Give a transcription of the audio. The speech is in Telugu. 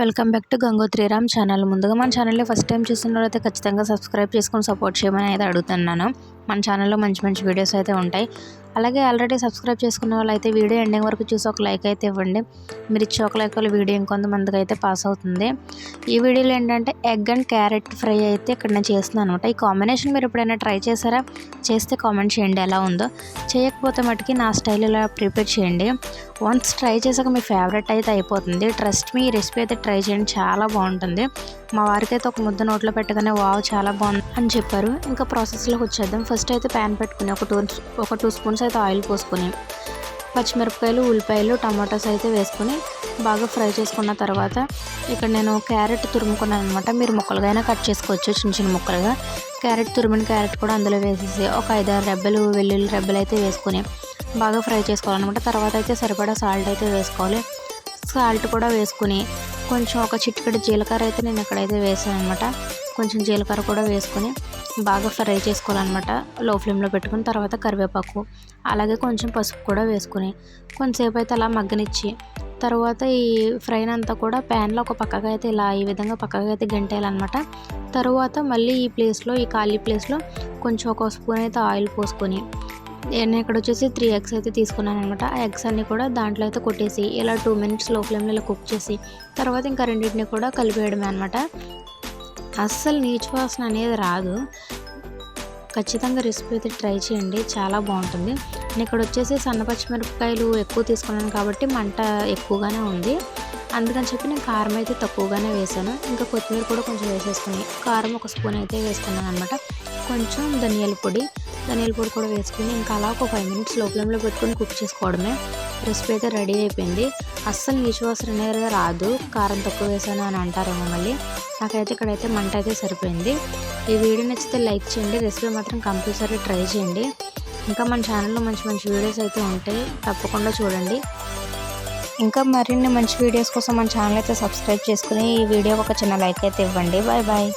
Welcome back to Gangotriram channel. ముందుగా మన ఛానల్లో ఫస్ట్ టైం చూస్తున్నారైతే ఖచ్చితంగా సబ్స్క్రైబ్ చేసుకొని సపోర్ట్ చేయమని అయితే అడుగుతున్నాను. మన ఛానల్లో మంచి మంచి వీడియోస్ అయితే ఉంటాయి. అలాగే ఆల్రెడీ సబ్స్క్రైబ్ చేసుకున్న వాళ్ళు అయితే వీడియో ఎండింగ్ వరకు చూసి ఒక లైక్ అయితే ఇవ్వండి. మీరు ఇచ్చే ఒక లైక్ వల్ల వీడియో ఇంకొంతమందికి అయితే పాస్ అవుతుంది. ఈ వీడియోలో ఏంటంటే ఎగ్ అండ్ క్యారెట్ ఫ్రై అయితే ఇక్కడ నేను చేస్తున్నాను అనమాట. ఈ కాంబినేషన్ మీరు ఎప్పుడైనా ట్రై చేశారా? చేస్తే కామెంట్ చేయండి ఎలా ఉందో. చేయకపోతే మటుకి నా స్టైల్ ఇలా ప్రిపేర్ చేయండి. వన్స్ ట్రై చేసాక మీ ఫేవరెట్ అయితే అయిపోతుంది. ట్రస్ట్ మీ ఈ రెసిపీ అయితే ట్రై చేయండి. చాలా బాగుంటుంది. మా వారికి అయితే ఒక ముద్ద నోట్లో పెట్టగానే వావ్ చాలా బాగుంది అని చెప్పారు. ఇంకా ప్రాసెస్లోకి వచ్చేద్దాం. ఫస్ట్ అయితే ప్యాన్ పెట్టుకుని ఒక టూ ఒక టూ స్పూన్స్ అయితే ఆయిల్ పోసుకొని పచ్చిమిరపకాయలు ఉల్లిపాయలు టమాటాస్ అయితే వేసుకొని బాగా ఫ్రై చేసుకున్న తర్వాత ఇక్కడ నేను క్యారెట్ తురుముకున్నాను అనమాట మీరు ముక్కలుగా అయినా కట్ చేసుకోవచ్చు చిన్న చిన్న ముక్కలుగా. క్యారెట్ తురిమిన క్యారెట్ కూడా అందులో వేసేసి ఒక ఐదారు రెబ్బలు వెల్లుల్లి రెబ్బలు అయితే వేసుకుని బాగా ఫ్రై చేసుకోవాలన్నమాట. తర్వాత అయితే సరిపడా సాల్ట్ అయితే వేసుకోవాలి. సాల్ట్ కూడా వేసుకుని కొంచెం ఒక చిటికెడు జీలకర్ర అయితే నేను ఎక్కడైతే వేసాను అనమాట కొంచెం జీలకర్ర కూడా వేసుకొని బాగా ఫ్రై చేసుకోవాలన్నమాట. లో ఫ్లేమ్లో పెట్టుకుని తర్వాత కరివేపాకు అలాగే కొంచెం పసుపు కూడా వేసుకుని కొంతసేపు అయితే అలా మగ్గనిచ్చి తర్వాత ఈ ఫ్రైన్ అంతా కూడా ప్యాన్లో ఒక పక్కగా అయితే ఇలా ఈ విధంగా పక్కగా అయితే గంటేయాలన్నమాట. తర్వాత మళ్ళీ ఈ ప్లేస్లో ఈ ఖాళీ ప్లేస్లో కొంచెం ఒక స్పూన్ అయితే ఆయిల్ పోసుకొని నేను ఇక్కడ వచ్చేసి త్రీ ఎగ్స్ అయితే తీసుకున్నాను అనమాట ఆ ఎగ్స్ అన్నీ కూడా దాంట్లో అయితే కొట్టేసి ఇలా టూ మినిట్స్లో ఫ్లేమ్లో ఇలా కుక్ చేసి తర్వాత ఇంకా రెండింటిని కూడా కలిపేయడమే అనమాట అస్సలు నీచు వాసన అనేది రాదు. ఖచ్చితంగా రెసిపీ అయితే ట్రై చేయండి చాలా బాగుంటుంది. నేను ఇక్కడ వచ్చేసి సన్న పచ్చిమిరపకాయలు ఎక్కువ తీసుకున్నాను కాబట్టి మంట ఎక్కువగానే ఉంది. అందుకని చెప్పి నేను కారం అయితే తక్కువగానే వేసాను. ఇంకా కొత్తిమీర కూడా కొంచెం వేసేసుకుని కారం ఒక స్పూన్ అయితే వేసుకున్నాను అనమాట కొంచెం ధనియాల పొడి ధనియాల పొడి కూడా వేసుకుని ఇంకా అలా ఒక ఫైవ్ మినిట్స్లో ఫ్లేమ్లో కుక్ చేసుకోవడమే. రెసిపీ అయితే రెడీ అయిపోయింది. అస్సలు నీచువాసన అనేది రాదు. కారం తక్కువ వేసాను అని అంటారేమో మళ్ళీ. నాకైతే ఇక్కడైతే మంట అయితే సరిపోయింది. ఈ వీడియో నచ్చితే లైక్ చేయండి. రెసిపీ మాత్రం కంపల్సరీ ట్రై చేయండి. ఇంకా మన ఛానల్లో మంచి మంచి వీడియోస్ అయితే ఉంటాయి. తప్పకుండా చూడండి. ఇంకా మరిన్ని మంచి వీడియోస్ కోసం మన ఛానల్ అయితే సబ్స్క్రైబ్ చేసుకుని ఈ వీడియో ఒక చిన్న లైక్ అయితే ఇవ్వండి. Bye bye